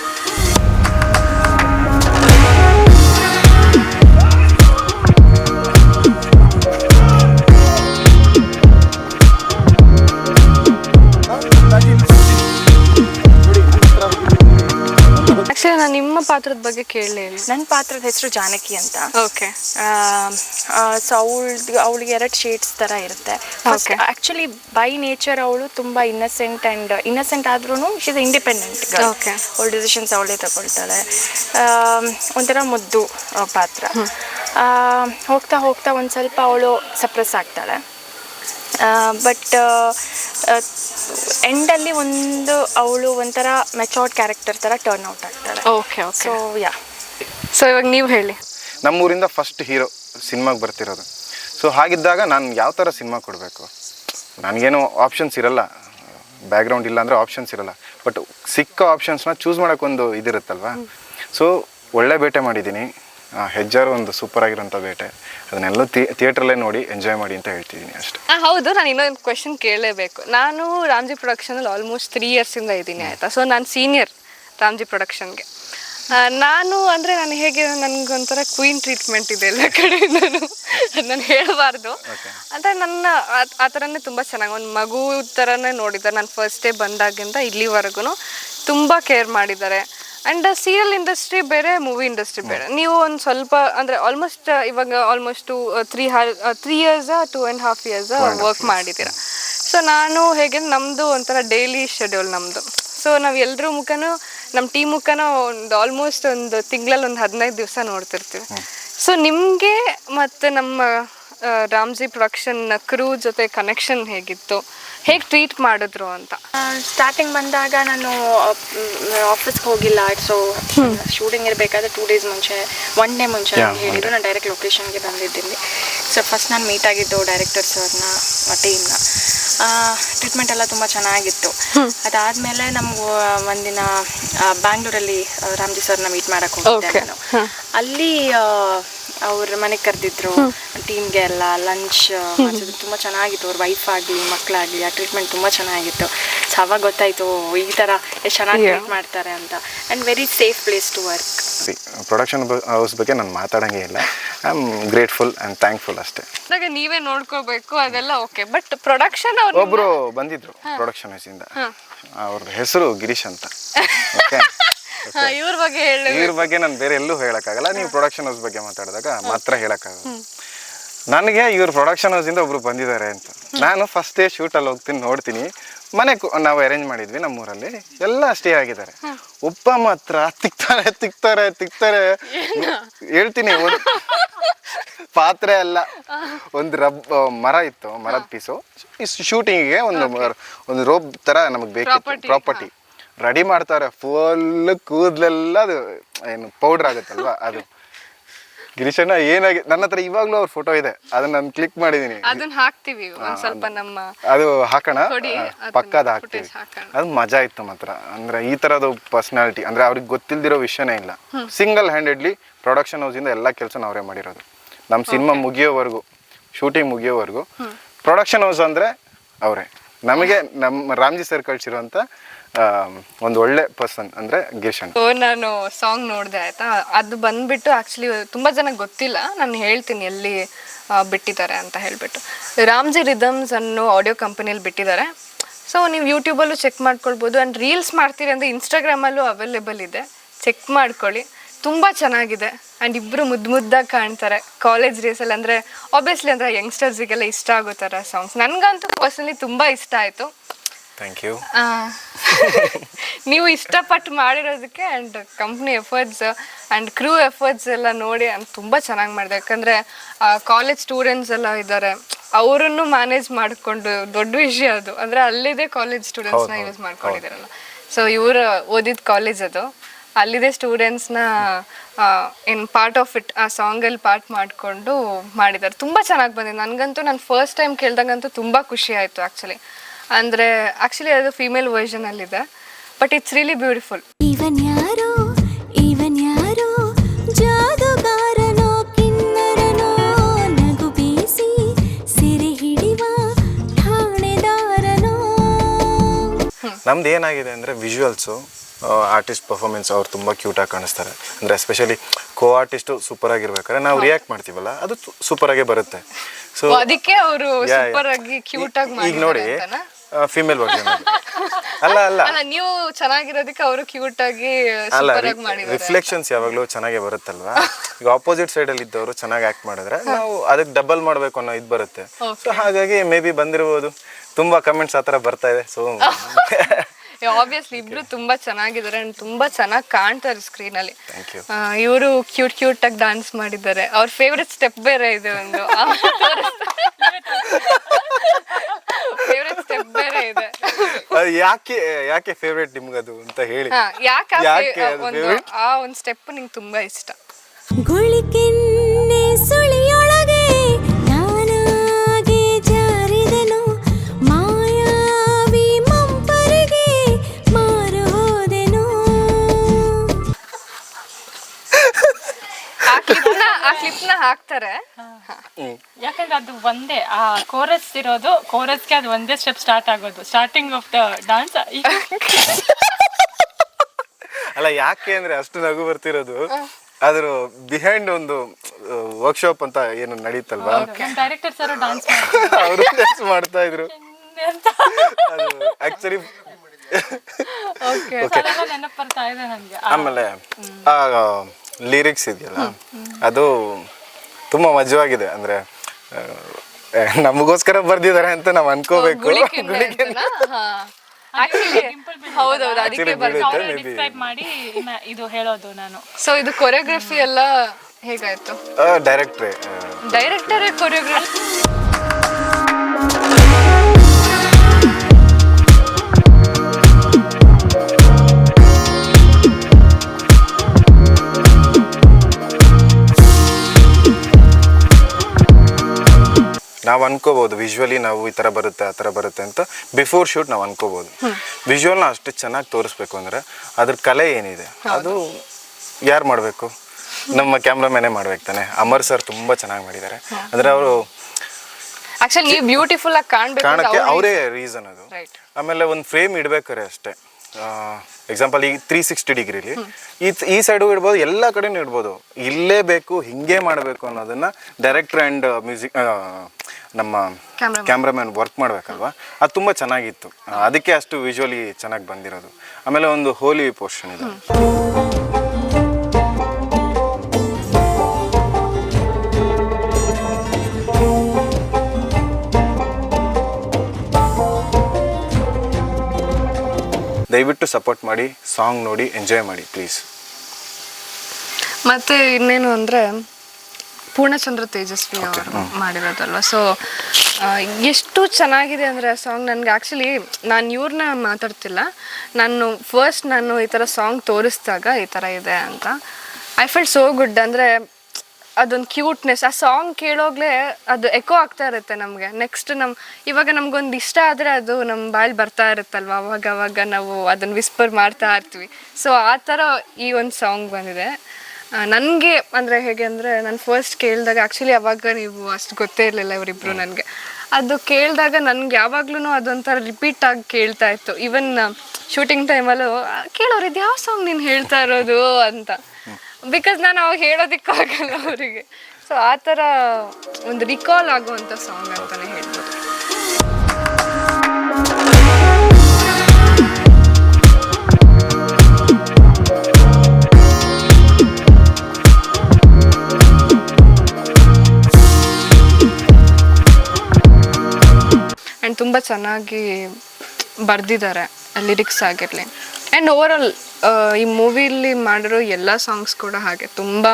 ನಾನು ನಿಮ್ಮ ಪಾತ್ರದ ಬಗ್ಗೆ ಕೇಳಲೇ ಇಲ್ಲ. ನನ್ನ ಪಾತ್ರದ ಹೆಸರು ಜಾನಕಿ ಅಂತ. ಓಕೆ ಸೊ ಅವಳು ಅವಳಿಗೆ ಎರಡು ಶೇಡ್ಸ್ ಥರ ಇರುತ್ತೆ. ಆಕ್ಚುಲಿ ಆ್ಯಕ್ಚುಲಿ ಬೈ ನೇಚರ್ ಅವಳು ತುಂಬ ಇನ್ನಸೆಂಟ್ ಆ್ಯಂಡ್ ಇನ್ನಸೆಂಟ್ ಆದ್ರೂ ಇಸ್ ಇಂಡಿಪೆಂಡೆಂಟ್ ಓಕೆ ಅವಳ ಡಿಸಿಷನ್ಸ್ ಅವಳೇ ತಗೊಳ್ತಾಳೆ. ಒಂಥರ ಮುದ್ದು ಪಾತ್ರ. ಹೋಗ್ತಾ ಹೋಗ್ತಾ ಒಂದು ಸ್ವಲ್ಪ ಅವಳು ಸಪ್ರೆಸ್ ಆಗ್ತಾಳೆ. ಬಟ್ ಎಂಡಲ್ಲಿ ಒಂದು ಅವಳು ಒಂಥರ ಮೆಚೋರ್ಡ್ ಕ್ಯಾರೆಕ್ಟರ್ ಥರ ಟರ್ನ್ ಔಟ್ ಆಗ್ತಾಳೆ. Okay okay so yeah so ಇವಾಗ ನೀವು ಹೇಳಿ. ನಮ್ಮೂರಿಂದ ಫಸ್ಟ್ ಹೀರೋ ಸಿನಿಮಾಗೆ ಬರ್ತಿರೋದು. ಸೊ ಹಾಗಿದ್ದಾಗ ನಾನು ಯಾವ ಥರ ಸಿನಿಮಾ ಕೊಡಬೇಕು? ನನಗೇನು ಆಪ್ಷನ್ಸ್ ಇರಲ್ಲ. ಬ್ಯಾಕ್ಗ್ರೌಂಡ್ ಇಲ್ಲ ಅಂದರೆ ಆಪ್ಷನ್ಸ್ ಇರಲ್ಲ. ಬಟ್ ಸಿಕ್ಕ ಆಪ್ಷನ್ಸ್ನ ಚೂಸ್ ಮಾಡೋಕ್ಕೊಂದು ಇದಿರುತ್ತಲ್ವಾ? ಸೊ ಒಳ್ಳೆ ಬೇಟೆ ಮಾಡಿದ್ದೀನಿ. ಹೆಜ್ಜಾರು ಒಂದು ಸೂಪರ್ ಆಗಿರೋಂಥ ಬೇಟೆ. ಅದನ್ನೆಲ್ಲ ಥಿಯೇಟ್ರಲ್ಲೇ ನೋಡಿ ಎಂಜಾಯ್ ಮಾಡಿ ಅಂತ ಹೇಳ್ತಿದ್ದೀನಿ ಅಷ್ಟೇ. ಹಾಂ ಹೌದು. ನಾನು ಇನ್ನೊಂದು ಕ್ವೆಶನ್ ಕೇಳಲೇಬೇಕು. ನಾನು ರಾಮ್ಜಿ ಪ್ರೊಡಕ್ಷನಲ್ಲಿ ಆಲ್ಮೋಸ್ಟ್ ತ್ರೀ ಇಯರ್ಸಿಂದ ಇದ್ದೀನಿ ಆಯಿತಾ? ಸೊ ನಾನು ಸೀನಿಯರ್ ರಾಮ್ಜಿ ಪ್ರೊಡಕ್ಷನ್ಗೆ ನಾನು ಅಂದರೆ ನಾನು ಹೇಗೆ ನನಗೊಂಥರ ಕ್ವೀನ್ ಟ್ರೀಟ್ಮೆಂಟ್ ಇದೆ ಎಲ್ಲ ಕಡೆ ನಾನು ಹೇಳಬಾರ್ದು. ಅಂದರೆ ನನ್ನ ಆ- ಥರನೇ ತುಂಬ ಚೆನ್ನಾಗಿ ಒಂದು ಮಗು ಥರನೇ ನೋಡಿದ್ದಾರೆ ನಾನು ಫಸ್ಟ್ ಡೇ ಬಂದಾಗಿಂದ ಇಲ್ಲಿವರೆಗೂ ತುಂಬ ಕೇರ್ ಮಾಡಿದ್ದಾರೆ. ಆ್ಯಂಡ್ ಸೀರಿಯಲ್ ಇಂಡಸ್ಟ್ರಿ ಬೇರೆ ಮೂವಿ ಇಂಡಸ್ಟ್ರಿ ಬೇರೆ. ನೀವು ಒಂದು ಸ್ವಲ್ಪ ಅಂದರೆ ಆಲ್ಮೋಸ್ಟ್ ಇವಾಗ ಆಲ್ಮೋಸ್ಟ್ ತ್ರೀ ಹಾ three years two and half years work ಮಾಡಿದ್ದೀರ. ಸೊ ನಾನು ಹೇಗೆ ನಮ್ಮದು ಒಂಥರ ಡೈಲಿ ಶೆಡ್ಯೂಲ್ ನಮ್ಮದು ಸೊ ನಾವು ಎಲ್ಲರೂ ಮುಖನೂ ನಮ್ಮ ಟೀಮ್ ಮುಖನೂ ಒಂದು ಆಲ್ಮೋಸ್ಟ್ ಒಂದು ತಿಂಗಳಲ್ಲಿ ಒಂದು ಹದಿನೈದು ದಿವಸ ನೋಡ್ತಿರ್ತೀವಿ. ಸೊ ನಿಮಗೆ ಮತ್ತು ನಮ್ಮ ರಾಮ್ಜಿ ಪ್ರೊಡಕ್ಷನ್ ಕ್ರೂ ಜೊತೆ ಕನೆಕ್ಷನ್ ಹೇಗಿತ್ತು? ಹೇಗೆ ಟ್ರೀಟ್ ಮಾಡಿದ್ರು ಅಂತ? ಸ್ಟಾರ್ಟಿಂಗ್ ಬಂದಾಗ ನಾನು ಆಫೀಸ್ಗೆ ಹೋಗಿಲ್ಲ. ಸೊ ಶೂಟಿಂಗ್ ಇರಬೇಕಾದ್ರೆ ಟೂ ಡೇಸ್ ಮುಂಚೆ ಒನ್ ಡೇ ಮುಂಚೆ ಹೇಳಿದ್ರು. ನಾನು ಡೈರೆಕ್ಟ್ ಲೊಕೇಶನ್ಗೆ ಬಂದಿದ್ದೀನಿ. ಸೊ ಫಸ್ಟ್ ನಾನು ಮೀಟ್ ಆಗಿದ್ದು ಡೈರೆಕ್ಟರ್ ಸರ್ನ ಟೀಮ್ನ ಟ್ರೀಟ್ಮೆಂಟ್ ಎಲ್ಲ ತುಂಬ ಚೆನ್ನಾಗಿತ್ತು. ಅದಾದ್ಮೇಲೆ ನಮ್ಗೆ ಒಂದಿನ ಬ್ಯಾಂಗ್ಳೂರಲ್ಲಿ ರಾಮ್ಜಿ ರಾಮ್ಜಿ ಸರ್ನ ಮೀಟ್ ಮಾಡಕ್ಕೆ ಹೋಗಿದ್ದೆ ನಾನು. ಅಲ್ಲಿ ಅವ್ರ ಮನೆಗೆ ಕರೆದಿದ್ರು ಟೀಮ್ಗೆ ಎಲ್ಲ ಲಂಚ್ ಮಾಡಿಸಿದ್ರು. ತುಂಬ ಚೆನ್ನಾಗಿತ್ತು. ಅವ್ರ ವೈಫ್ ಆಗಲಿ ಮಕ್ಕಳಾಗಲಿ ಆ ಟ್ರೀಟ್ಮೆಂಟ್ ತುಂಬ ಚೆನ್ನಾಗಿತ್ತು. ಸೊ ಅವಾಗ ಗೊತ್ತಾಯಿತು ಈ ಥರ ಎಷ್ಟು ಚೆನ್ನಾಗಿ ಟ್ರೀಟ್ ಮಾಡ್ತಾರೆ ಅಂತ. And very safe place to work production house ಬಗ್ಗೆ ನಾನು ಮಾತಾಡಂಗೇ ಇಲ್ಲ. I am grateful and thankful ಅಷ್ಟೇ ನೀವೇ ನೋಡ್ಕೋಬೇಕು ಅದೆಲ್ಲ ಓಕೆ ಬಟ್ ಪ್ರೊಡಕ್ಷನ್ ಅವ್ರು ಒಬ್ರು ಬಂದಿದ್ರು ಪ್ರೊಡಕ್ಷನ್ ಹೌಸಿಂದ ಅವ್ರದ್ದು ಹೆಸರು ಗಿರೀಶ್ ಅಂತ. ಓಕೆ (laughs) ಇವ್ರ ಬಗ್ಗೆ ಹೇಳಿ. ಇವ್ರ ಬಗ್ಗೆ ನಾನು ಬೇರೆ ಎಲ್ಲೂ ಹೇಳಕ್ಕಾಗಲ್ಲ. ನೀವು ಪ್ರೊಡಕ್ಷನ್ ಹೌಸ್ ಬಗ್ಗೆ ಮಾತಾಡಿದಾಗ ಮಾತ್ರ ಹೇಳಕ್ಕಾಗಲ್ಲ. ನನಗೆ ಇವ್ರ ಪ್ರೊಡಕ್ಷನ್ ಹೌಸಿಂದ ಒಬ್ರು ಬಂದಿದ್ದಾರೆ ಅಂತ. ನಾನು ಫಸ್ಟ್ ಡೇ ಶೂಟಲ್ಲಿ ಹೋಗ್ತೀನಿ ನೋಡ್ತೀನಿ. ಮನೆ ನಾವು ಅರೇಂಜ್ ಮಾಡಿದ್ವಿ ನಮ್ಮೂರಲ್ಲಿ. ಎಲ್ಲ ಸ್ಟೇ ಆಗಿದ್ದಾರೆ. ಒಬ್ಬ ಮಾತ್ರ ತಿಕ್ತಾರೆ ತಿಕ್ತಾರೆ ತಿಕ್ತಾರೆ. ಹೇಳ್ತೀನಿ ಪಾತ್ರೆ ಅಲ್ಲ ಒಂದು ರಬ್ ಮರ ಇತ್ತು ಮರದ ಪೀಸು ಶೂಟಿಂಗಿಗೆ ಒಂದು ಒಂದು ರೋಪ್ ತರ ನಮಗೆ ಬೇಕಿತ್ತು. ಪ್ರಾಪರ್ಟಿ ರೆಡಿ ಮಾಡ್ತಾರೆ ಫುಲ್ ಕೂದಲೆಲ್ಲ ಅದು ಏನು ಪೌಡ್ರ್ ಆಗುತ್ತಲ್ವ ಅದು. ಗಿರೀಶಣ್ಣ ಏನಾಗಿ ನನ್ನ ಹತ್ರ ಇವಾಗ್ಲೂ ಅವ್ರ ಫೋಟೋ ಇದೆ. ಅದನ್ನ ನಾನು ಕ್ಲಿಕ್ ಮಾಡಿದೀನಿ. ಅದನ್ನ ಹಾಕ್ತಿವಿ. ಒಂದ್ ಸ್ವಲ್ಪ ನಮ್ಮ ಅದು ಹಾಕೋಣ? ಪಕ್ಕದ ಹಾಕ್ತೀವಿ. ಅದು ಮಜಾ ಇತ್ತು ಮಾತ್ರ. ಅಂದ್ರೆ ಈ ತರದ ಪರ್ಸನಾಲಿಟಿ ಅಂದ್ರೆ ಅವ್ರಿಗೆ ಗೊತ್ತಿಲ್ದಿರೋ ವಿಷಯನೇ ಇಲ್ಲ. ಸಿಂಗಲ್ ಹ್ಯಾಂಡೆಡ್ಲಿ ಪ್ರೊಡಕ್ಷನ್ ಇಂದ ಎಲ್ಲಾ ಕೆಲಸ ಅವರೇ ಮಾಡಿರೋದು. ನಮ್ಮ ಸಿನಿಮಾ ಮುಗಿಯೋವರೆಗೂ ಶೂಟಿಂಗ್ ಮುಗಿಯೋವರೆಗೂ ಪ್ರೊಡಕ್ಷನ್ ಹೌಸ್ ಅಂದ್ರೆ ಅವರೇ. ನಮಗೆ ನಮ್ಮ ರಾಮ್ಜಿ ಸರ್ ಕಳ್ಸಿರುವಂತ ಒಂದು ಒಳ್ಳೆ ಪರ್ಸನ್ ಅಂದ್ರೆ ಗಿರಿಶನ್ ನಾನು ಸಾಂಗ್ ನೋಡಿದೆ ಆಯ್ತಾ? ಅದು ಬಂದ್ಬಿಟ್ಟು ಆಕ್ಚುಲಿ ತುಂಬಾ ಜನ ಗೊತ್ತಿಲ್ಲ. ನಾನು ಹೇಳ್ತೀನಿ ಎಲ್ಲಿ ಬಿಟ್ಟಿದ್ದಾರೆ ಅಂತ ಹೇಳ್ಬಿಟ್ಟು. ರಾಮ್ಜಿ ರಿದಮ್ಸ್ ಅನ್ನೋ ಆಡಿಯೋ ಕಂಪನಿಯಲ್ಲಿ ಬಿಟ್ಟಿದ್ದಾರೆ. ಸೊ ನೀವು ಯೂಟ್ಯೂಬಲ್ಲೂ ಚೆಕ್ ಮಾಡ್ಕೊಳ್ಬೋದು. ಆ್ಯಂಡ್ ರೀಲ್ಸ್ ಮಾಡ್ತೀರಿ ಅಂದರೆ ಇನ್ಸ್ಟಾಗ್ರಾಮಲ್ಲೂ ಅವೈಲೇಬಲ್ ಇದೆ. ಚೆಕ್ ಮಾಡ್ಕೊಳ್ಳಿ. ತುಂಬ ಚೆನ್ನಾಗಿದೆ. ಆ್ಯಂಡ್ ಇಬ್ಬರು ಮುದ್ದು ಮುದ್ದಾಗಿ ಕಾಣ್ತಾರೆ. ಕಾಲೇಜ್ ಡೇಸಲ್ಲಿ ಅಂದರೆ ಆಬ್ವಿಯಸ್ಲಿ ಅಂದರೆ ಯಂಗ್ಸ್ಟರ್ಸಿಗೆಲ್ಲ ಇಷ್ಟ ಆಗೋ ಥರ ಸಾಂಗ್ಸ್ ನನಗಂತೂ ಪರ್ಸನಲಿ ತುಂಬ ಇಷ್ಟ ಆಯಿತು. ಥ್ಯಾಂಕ್ ಯು ನೀವು ಇಷ್ಟಪಟ್ಟು ಮಾಡಿರೋದಕ್ಕೆ and company efforts and crew efforts ಎಲ್ಲ ನೋಡಿ ಅಂತ ತುಂಬ ಚೆನ್ನಾಗಿ ಮಾಡಿದೆ. ಯಾಕಂದರೆ ಕಾಲೇಜ್ ಸ್ಟೂಡೆಂಟ್ಸ್ ಎಲ್ಲ ಇದ್ದಾರೆ. ಅವರನ್ನು ಮ್ಯಾನೇಜ್ ಮಾಡಿಕೊಂಡು ದೊಡ್ಡ ವಿಷಯ ಅದು. ಅಂದರೆ ಅಲ್ಲಿದೆ ಕಾಲೇಜ್ ಸ್ಟೂಡೆಂಟ್ಸ್ನ ಯೂಸ್ ಮಾಡ್ಕೊಂಡಿದ್ದಾರಲ್ಲ. ಸೊ ಇವರು ಓದಿದ ಕಾಲೇಜ್ ಅದು. ಅಲ್ಲಿದೆ ಸ್ಟೂಡೆಂಟ್ಸ್ನ ಇನ್ ಪಾರ್ಟ್ ಆಫ್ ಇಟ್ ಆ ಸಾಂಗಲ್ಲಿ ಪಾರ್ಟ್ ಮಾಡಿಕೊಂಡು ಮಾಡಿದ್ದಾರೆ. ತುಂಬ ಚೆನ್ನಾಗಿ ಬಂದಿದೆ. ನನಗಂತೂ ನಾನು ಫಸ್ಟ್ ಟೈಮ್ ಕೇಳಿದಾಗಂತೂ ತುಂಬ ಖುಷಿ ಆಯಿತು ಆ್ಯಕ್ಚುಲಿ ಅಂದರೆ ಆ್ಯಕ್ಚುಲಿ ಅದು female ವರ್ಷನಲ್ಲಿದೆ but it's really beautiful even ಯಾರೋ ಇವನ್ ಯಾರೋ? ಜಾದುಗಾರನೋ ಕಿನ್ನರನೋ ನಗು ಬೀಸಿ ಸೆರೆ ಹಿಡಿವ ಠಾಣೆದಾರನೋ ನಮ್ದು ಏನಾಗಿದೆ ಅಂದರೆ ವಿಜುವಲ್ಸು ಆರ್ಟಿಸ್ಟ್ ಪರ್ಫಾರ್ಮೆನ್ಸ್ ಅವ್ರು ತುಂಬ ಕ್ಯೂಟಾಗಿ ಕಾಣಿಸ್ತಾರೆ. ಅಂದರೆ ಎಸ್ಪೆಷಲಿ ಕೋ ಆರ್ಟಿಸ್ಟು ಸೂಪರ್ ಆಗಿರ್ಬೇಕಾದ್ರೆ ನಾವು ರಿಯಾಕ್ಟ್ ಮಾಡ್ತೀವಲ್ಲ ಅದು ಸೂಪರ್ ಆಗಿ ಬರುತ್ತೆ. ಸೊ ಅದಕ್ಕೆ ಅವರು ಸೂಪರ್ ಆಗಿ ಕ್ಯೂಟ್ ಆಗಿ ಈಗ ನೋಡಿ ಫೀಮೇಲ್ ವರ್ಜನ್ ಅಲ್ಲ ಅಲ್ಲ. ಅಲ್ಲ ನೀವು ಚೆನ್ನಾಗಿರೋದಕ್ಕೆ ಅವರು ಕ್ಯೂಟ್ ಆಗಿ ಅಲ್ಲ ರಿಫ್ಲೆಕ್ಷನ್ಸ್ ಯಾವಾಗಲೂ ಚೆನ್ನಾಗೇ ಬರುತ್ತಲ್ವಾ? (laughs) ಈಗ ಆಪೋಸಿಟ್ ಸೈಡಲ್ಲಿ ಇದ್ದವರು ಚೆನ್ನಾಗಿ ಆ್ಯಕ್ಟ್ ಮಾಡಿದ್ರೆ ನಾವು ಅದಕ್ಕೆ ಡಬಲ್ ಮಾಡಬೇಕು ಅನ್ನೋ ಇದು ಬರುತ್ತೆ. ಸೊ ಹಾಗಾಗಿ ಮೇ ಬಿ ಬಂದಿರ್ಬೋದು. ತುಂಬ ಕಮೆಂಟ್ಸ್ ಆ ಥರ ಬರ್ತಾ ಇದೆ. ಸೊ (laughs) ಆಬ್ವಿಯಸ್ಲಿ ಇಬ್ರು ತುಂಬಾ ಚೆನ್ನಾಗಿದ್ದಾರೆ ಅಂಡ್ ತುಂಬಾ ಚೆನ್ನಾಗಿ ಕಾಣ್ತಾರೆ ಸ್ಕ್ರೀನ್ ಅಲ್ಲಿ. ಇವರು ಕ್ಯೂಟ್ ಕ್ಯೂಟ್ ಆಗಿ ಡಾನ್ಸ್ ಮಾಡಿದ್ದಾರೆ. ಅವ್ರ ಫೇವ್ರೆಟ್ ಸ್ಟೆಪ್ ಬೇರೆ ಇದೆ ಒಂದು. (laughs) ಫೇವ್ರೆಟ್ ಸ್ಟೆಪ್ ಬೇರೆ ಇದೆ. ಯಾಕೆ ಯಾಕೆ ಫೇವ್ರೇಟ್ ಅದು ಅಂತ ಹೇಳಿ. ಯಾಕೆ ಆ ಒಂದು ಆ ಒಂದು ಸ್ಟೆಪ್ ನಿಂಗೆ ತುಂಬಾ ಇಷ್ಟ. ಹಾಕ್ತಾರೆ. ಯಾಕಂದ್ರೆ ಅದು ಒಂದೇ ಆ ಕೋರಸ್ ಇರೋದು ಕೋರಸ್ಗೆ ಅದು ಒಂದೇ ಸ್ಟೆಪ್ ಸ್ಟಾರ್ಟ್ ಆಗೋದು. ಸ್ಟಾರ್ಟಿಂಗ್ ಆಫ್ ದ ಡಾನ್ಸ್ ಅಲ್ಲ ಯಾಕೆ ಅಂದ್ರೆ ಅಷ್ಟು ನಗು ಬರ್ತಿರೋದು. ಅದ್ರ ಬಿಹೈಂಡ್ ಒಂದು ವರ್ಕ್ಶಾಪ್ ಅಂತ ಏನು ನಡೀತಲ್ವಾ? ಡೈರೆಕ್ಟರ್ ಸರ್ ಡಾನ್ಸ್ ಅವರು ಡಾನ್ಸ್ ಮಾಡ್ತಾ ಇದ್ರು. ಅಂತ. ಅದು ಆಕ್ಚುಲಿ ಆಮೇಲೆ ಆ ಲಿರಿಕ್ಸ್ ಇದೆಯಲ್ಲ ಅದು ತುಂಬಾ ಮಜವಾಗಿದೆ. ಅಂದ್ರೆ ನಮಗೋಸ್ಕರ ಬರ್ದಿದ್ದಾರೆ ಅಂತ ನಾವು ಅನ್ಕೋಬೇಕು. ಡೈರೆಕ್ಟ್ರೆ ಹೌದೌದು ಅದಕ್ಕೆ Actually ಬರ್ತಾರೆ ಬೀಳುತ್ತೆ, ಡಿಸ್ಕ್ರೈಬ್ ಮಾಡಿ ಇನ್ನ ಇದು ಹೇಳೋದು ನಾನು. ಸೊ ಇದು ಕೊರಿಯೋಗ್ರಫಿ ಎಲ್ಲ ಹೇಗಾಯ್ತು? ಡೈರೆಕ್ಟ್ರೇ ಡೈರೆಕ್ಟರೇ ಕೊರಿಯೋಗ್ರಫಿ ನಾವು ಅನ್ಕೋಬಹುದು ವಿಜುವಲಿ ನಾವು ಈ ತರ ಬರುತ್ತೆ ಆ ತರ ಬರುತ್ತೆ ಅಂತ ಬಿಫೋರ್ ಶೂಟ್ ನಾವು ಅನ್ಕೋಬಹುದು ವಿಜುವಲ್ನ ಅಷ್ಟು ಚೆನ್ನಾಗಿ ತೋರಿಸ್ಬೇಕು ಅಂದ್ರೆ ಅದ್ರ ಕಲೆ ಏನಿದೆ? ಅದು ಯಾರು ಮಾಡಬೇಕು? ನಮ್ಮ ಕ್ಯಾಮ್ರಾಮ್ಯಾನೇ ಮಾಡ್ಬೇಕು ತಾನೆ. ಅಮರ್ ಸರ್ ತುಂಬಾ ಚೆನ್ನಾಗಿ ಮಾಡಿದ್ದಾರೆ. ಅಂದ್ರೆ ಅವರು ಆಕ್ಚುಲಿ ಬ್ಯೂಟಿಫುಲ್ ಆಗಿ ಕಾಣ್ಬೇಕು ಕಾಣಕ್ಕೆ ಅವರೇ ರೀಸನ್ ಅದು. ಆಮೇಲೆ ಒಂದು ಫ್ರೇಮ್ ಇಡ್ಬೇಕಾರೆ ಅಷ್ಟೇ. ಎಕ್ಸಾಂಪಲ್ ಈಗ ತ್ರೀ ಸಿಕ್ಸ್ಟಿ ಡಿಗ್ರಿಲಿ ಈ ಈ ಸೈಡು ಇಡ್ಬೋದು ಎಲ್ಲ ಕಡೆನೂ ಇಡ್ಬೋದು. ಇಲ್ಲೇ ಬೇಕು ಹಿಂಗೆ ಮಾಡಬೇಕು ಅನ್ನೋದನ್ನ ಡೈರೆಕ್ಟರ್ ಆ್ಯಂಡ್ ಮ್ಯೂಸಿಕ್ ನಮ್ಮ ಕ್ಯಾಮ್ರಾಮ್ಯಾನ್ ಕ್ಯಾಮ್ರಾಮನ್ ವರ್ಕ್ ಮಾಡಬೇಕಲ್ವಾ? ಅದು ತುಂಬ ಚೆನ್ನಾಗಿತ್ತು. ಅದಕ್ಕೆ ಅಷ್ಟು ವಿಜುವಲಿ ಚೆನ್ನಾಗಿ ಬಂದಿರೋದು. ಆಮೇಲೆ ಒಂದು ಹೋಲಿ ಪೋರ್ಷನ್ ಇದೆ. ದಯವಿಟ್ಟು ಸಪೋರ್ಟ್ ಮಾಡಿ ಸಾಂಗ್ ನೋಡಿ ಎಂಜಾಯ್ ಮಾಡಿ ಪ್ಲೀಸ್ ಮತ್ತೆ ಇನ್ನೇನು ಅಂದ್ರೆ ಪೂರ್ಣಚಂದ್ರ ತೇಜಸ್ವಿ ಅವರು ಮಾಡಿರೋದಲ್ವ? ಸೊ ಎಷ್ಟು ಚೆನ್ನಾಗಿದೆ ಅಂದರೆ ಆ ಸಾಂಗ್ ನನಗೆ ಆ್ಯಕ್ಚುಲಿ ನಾನು ಇವ್ರನ್ನ ಮಾತಾಡ್ತಿಲ್ಲ. ನಾನು ಫಸ್ಟ್ ನಾನು ಈ ಥರ ಸಾಂಗ್ ತೋರಿಸಿದಾಗ ಈ ಥರ ಇದೆ ಅಂತ. ಐ ಫೆಲ್ ಸೋ ಗುಡ್ ಅಂದರೆ ಅದೊಂದು ಕ್ಯೂಟ್ನೆಸ್ ಆ ಸಾಂಗ್ ಕೇಳೋಗ್ಲೇ ಅದು ಎಕೋ ಆಗ್ತಾ ಇರುತ್ತೆ ನಮಗೆ. ನೆಕ್ಸ್ಟ್ ನಮ್ಮ ಇವಾಗ ನಮ್ಗೊಂದು ಇಷ್ಟ ಆದರೆ ಅದು ನಮ್ಮ ಬಾಯಲ್ಲಿ ಬರ್ತಾ ಇರುತ್ತಲ್ವ? ಅವಾಗ ಅವಾಗ ನಾವು ಅದನ್ನು ವಿಸ್ಪರ್ ಮಾಡ್ತಾ ಇರ್ತೀವಿ. ಸೊ ಆ ಥರ ಈ ಒಂದು ಸಾಂಗ್ ಬಂದಿದೆ. ನನಗೆ ಅಂದರೆ ಹೇಗೆ ಅಂದರೆ ನಾನು ಫಸ್ಟ್ ಕೇಳಿದಾಗ ಆ್ಯಕ್ಚುಲಿ ಅವಾಗ ನೀವು ಅಷ್ಟು ಗೊತ್ತೇ ಇರಲಿಲ್ಲ ಇವರಿಬ್ಬರು ನನಗೆ. ಅದು ಕೇಳಿದಾಗ ನನಗೆ ಯಾವಾಗ್ಲೂ ಅದೊಂಥರ ರಿಪೀಟ್ ಆಗಿ ಕೇಳ್ತಾ ಇತ್ತು. ಈವನ್ ಶೂಟಿಂಗ್ ಟೈಮಲ್ಲೂ ಕೇಳೋರು ಇದು ಯಾವ ಸಾಂಗ್ ನೀನು ಹೇಳ್ತಾ ಇರೋದು? ಅಂತ. ಬಿಕಾಸ್ ನಾನು ಅವಾಗ ಹೇಳೋದಕ್ಕಾಗಲ್ಲ ಅವರಿಗೆ. ಸೊ ಆ ಥರ ಒಂದು ರಿಕಾಲ್ ಆಗುವಂಥ ಸಾಂಗ್ ಅಂತಲೇ ಹೇಳ್ಬೋದು. ಆ್ಯಂಡ್ ತುಂಬ ಚೆನ್ನಾಗಿ ಬರೆದಿದ್ದಾರೆ ಲಿರಿಕ್ಸ್ ಆಗಿರಲಿ. ಆ್ಯಂಡ್ ಓವರಾಲ್ ಈ ಮೂವಿಲಿ ಮಾಡಿರೋ ಎಲ್ಲ ಸಾಂಗ್ಸ್ ಕೂಡ ಹಾಗೆ ತುಂಬ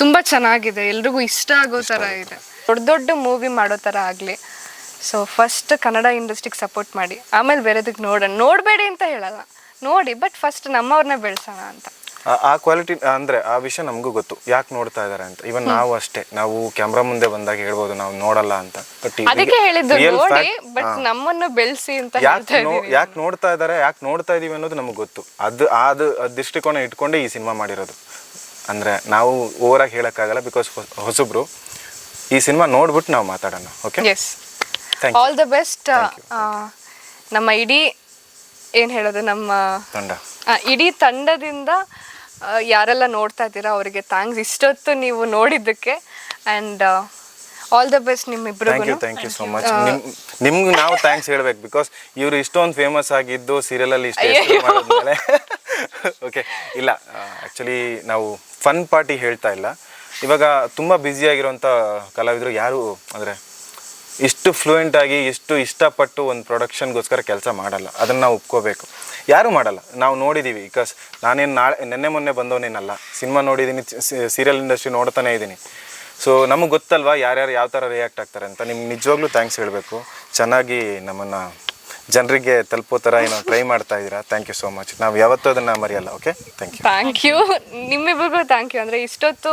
ತುಂಬ ಚೆನ್ನಾಗಿದೆ. ಎಲ್ರಿಗೂ ಇಷ್ಟ ಆಗೋ ಥರ ಇದೆ. ದೊಡ್ಡ ದೊಡ್ಡ ಮೂವಿ ಮಾಡೋ ಥರ ಆಗಲಿ. ಸೊ ಫಸ್ಟ್ ಕನ್ನಡ ಇಂಡಸ್ಟ್ರಿಗೆ ಸಪೋರ್ಟ್ ಮಾಡಿ. ಆಮೇಲೆ ಬೇರೆದಕ್ಕೆ ನೋಡೋಣ. ನೋಡಬೇಡಿ ಅಂತ ಹೇಳಲ್ಲ. ನೋಡಿ ಬಟ್ ಫಸ್ಟ್ ನಮ್ಮವ್ರನ್ನ ಬೆಳೆಸೋಣ ಅಂತ. ಆ- ಕ್ವಾಲಿಟಿ ಅಂದ್ರೆ ಆ ವಿಷಯ ನಮಗೂ ಗೊತ್ತು. ಯಾಕೆ ನೋಡ್ತಾ ಇದ್ದಾರೆ ಅಂತ. ಇವನ್ ನಾವು ಅಷ್ಟೇ. ನಾವು ಕ್ಯಾಮ್ರಾ ಮುಂದೆ ಬಂದಾಗ ಹೇಳ್ಬೋದು ನಾವು ನೋಡಲ್ಲ ಅಂತ. ಬಟ್ ಅದಕ್ಕೆ ಹೇಳಿದ್ದು ನೋಡಿ ಬಟ್ ನಮ್ಮನ್ನು ಬೆಳೆಸಿ ಅಂತ ಯಾಕೆ ನೋಡ್ತಾ ಇದ್ದಾರೆ ಯಾಕೆ ನೋಡ್ತಾ ಇದೀವಿ ಅನ್ನೋದು ನಮಗೆ ಗೊತ್ತು. ಅದು ಅದು ದೃಷ್ಟಿಕೋನ ಇಟ್ಕೊಂಡೇ ಈ ಸಿನಿಮಾ ಮಾಡಿರೋದು. ಅಂದ್ರೆ ನಾವು ಓವರ್ ಆಗಿ ಹೇಳಕ್ಕಾಗಲ್ಲ ಬಿಕಾಸ್ ಹೊಸಬ್ರು ಈ ಸಿನಿಮಾ ನೋಡ್ಬಿಟ್ಟು ನಾವು ಮಾತಾಡೋಣ ಓಕೆ. ಆಲ್ ದ ಬೆಸ್ಟ್ ನಮ್ಮ ಇಡೀ ಏನು ಹೇಳೋದು ನಮ್ಮ ತಂಡ. ಆ, ಇಡೀ ತಂಡದಿಂದ ಆ, ಯಾರೆಲ್ಲ ನೋಡ್ತಾ ಇದ್ದೀರಾ ಅವರಿಗೆ ಥ್ಯಾಂಕ್ಸ್ ಇಷ್ಟೊತ್ತು ನೀವು ನೋಡಿದ್ದಕ್ಕೆ and all the best thank you ನಿಮ್ಮಿಬ್ರಿಗೂ thank you so much ನಿಮ್ ನಿಮ್ಗೆ ನಾವು ಥ್ಯಾಂಕ್ಸ್ ಹೇಳ್ಬೇಕು ಬಿಕಾಸ್ ಇವರು ಇಷ್ಟೊಂದು ಫೇಮಸ್ ಆಗಿದ್ದು ಸೀರಿಯಲಲ್ಲಿ ಅಲ್ಲಿ ಇಷ್ಟ ಹೆಸರು ಮಾಡಿದ್ಮೇಲೆ. ಓಕೆ ಇಲ್ಲ ಆ್ಯಕ್ಚುಲಿ ನಾವು ಫನ್ ಪಾರ್ಟಿ ಹೇಳ್ತಾ ಇಲ್ಲ. ಇವಾಗ ತುಂಬ ಆಗಿರುವಂಥ ಕಲಾವಿದರು ಯಾರು ಅಂದರೆ ಇಷ್ಟು ಫ್ಲೂಯೆಂಟ್ ಆಗಿ, ಇಷ್ಟು ಇಷ್ಟಪಟ್ಟು ಒಂದು ಪ್ರೊಡಕ್ಷನ್ಗೋಸ್ಕರ ಕೆಲಸ ಮಾಡಲ್ಲ. ಅದನ್ನು ನಾವು ಒಪ್ಕೋಬೇಕು. ಯಾರೂ ಮಾಡಲ್ಲ. ನಾವು ನೋಡಿದ್ದೀವಿ ಬಿಕಾಸ್ ನಾನೇನು ನಾಳೆ, ನೆನ್ನೆ ಮೊನ್ನೆ ಬಂದವನೇನಲ್ಲ. ಸಿನಿಮಾ ನೋಡಿದ್ದೀನಿ ಸೀರಿಯಲ್ ಇಂಡಸ್ಟ್ರಿ ನೋಡ್ತಾನೆ ಇದ್ದೀನಿ ಸೊ ನಮಗೆ ಗೊತ್ತಲ್ವಾ ಯಾರ್ಯಾರು ಯಾವ ಥರ ರಿಯಾಕ್ಟ್ ಆಗ್ತಾರೆ ಅಂತ. ನಿಮ್ಗೆ ನಿಜವಾಗ್ಲೂ ಥ್ಯಾಂಕ್ಸ್ ಹೇಳಬೇಕು. ಚೆನ್ನಾಗಿ ನಮ್ಮನ್ನು ಜನರಿಗೆ ತಲುಪೋ ಥರ ಏನೋ ಟ್ರೈ ಮಾಡ್ತಾ ಇದ್ದೀರಾ? ಥ್ಯಾಂಕ್ ಯು ಸೋ ಮಚ್ ನಾವು ಯಾವತ್ತೂ ಅದನ್ನು ಮರೆಯಲ್ಲ okay thank you thank you ನಿಮ್ಮಿಬ್ರಿಗೂ thank you ಅಂದರೆ ಇಷ್ಟೊತ್ತು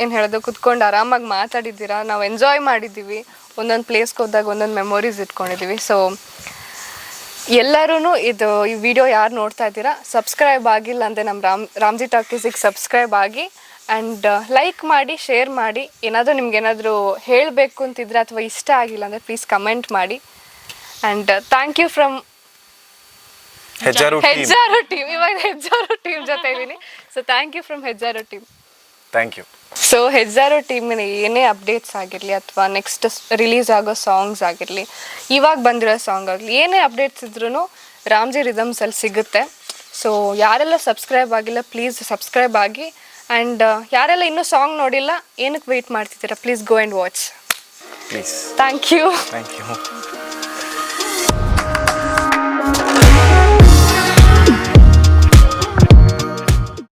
ಏನು ಹೇಳೋದು, ಕುತ್ಕೊಂಡು ಆರಾಮಾಗಿ ಮಾತಾಡಿದ್ದೀರಾ? ನಾವು ಎಂಜಾಯ್ ಮಾಡಿದ್ದೀವಿ. ಒಂದೊಂದು ಪ್ಲೇಸ್ಗೆ ಹೋದಾಗ ಒಂದೊಂದು ಮೆಮೊರೀಸ್ ಇಟ್ಕೊಂಡಿದ್ದೀವಿ. ಸೊ ಎಲ್ಲರೂ ಇದು, ಈ ವಿಡಿಯೋ ಯಾರು ನೋಡ್ತಾ ಇದ್ದೀರಾ ಸಬ್ಸ್ಕ್ರೈಬ್ ಆಗಿಲ್ಲ ಅಂದರೆ ನಮ್ಮ ರಾಮ್, ರಾಮ್ಜಿ ಟಾಕೀಸಿಗೆ ಸಬ್ಸ್ಕ್ರೈಬ್ ಆಗಿ ಆ್ಯಂಡ್ ಲೈಕ್ ಮಾಡಿ ಶೇರ್ ಮಾಡಿ. ಏನಾದರೂ ನಿಮ್ಗೆ ಏನಾದರೂ ಹೇಳಬೇಕು ಅಂತಿದ್ರೆ ಅಥವಾ ಇಷ್ಟ ಆಗಿಲ್ಲ ಅಂದರೆ ಪ್ಲೀಸ್ ಕಮೆಂಟ್ ಮಾಡಿ. And thank you from Hejjaru team Hejjaru team ಇವಾಗ ಹೆಜ್ಜಾರು ಟೀಮ್ ಜೊತೆ ಇದ್ದೀನಿ so thank you from Hejjaru team thank you so Hejjaru ಟೀಮಿನ ಏನೇ ಅಪ್ಡೇಟ್ಸ್ ಆಗಿರಲಿ ಅಥವಾ ನೆಕ್ಸ್ಟ್ ರಿಲೀಸ್ ಆಗೋ ಸಾಂಗ್ಸ್ ಆಗಿರಲಿ ಇವಾಗ ಬಂದಿರೋ ಸಾಂಗ್ ಆಗಲಿ ಏನೇ ಅಪ್ಡೇಟ್ಸ್ ಇದ್ರೂ ರಾಮ್ಜಿ ರಿದಮ್ಸಲ್ಲಿ ಸಿಗುತ್ತೆ. ಸೊ ಯಾರೆಲ್ಲ ಸಬ್ಸ್ಕ್ರೈಬ್ ಆಗಿಲ್ಲ ಪ್ಲೀಸ್ ಸಬ್ಸ್ಕ್ರೈಬ್ ಆಗಿ. ಆ್ಯಂಡ್ ಯಾರೆಲ್ಲ ಇನ್ನೂ ಸಾಂಗ್ ನೋಡಿಲ್ಲ ಏನಕ್ಕೆ ವೆಯ್ಟ್ ಮಾಡ್ತಿದ್ದೀರಾ? Please go and watch please thank you thank you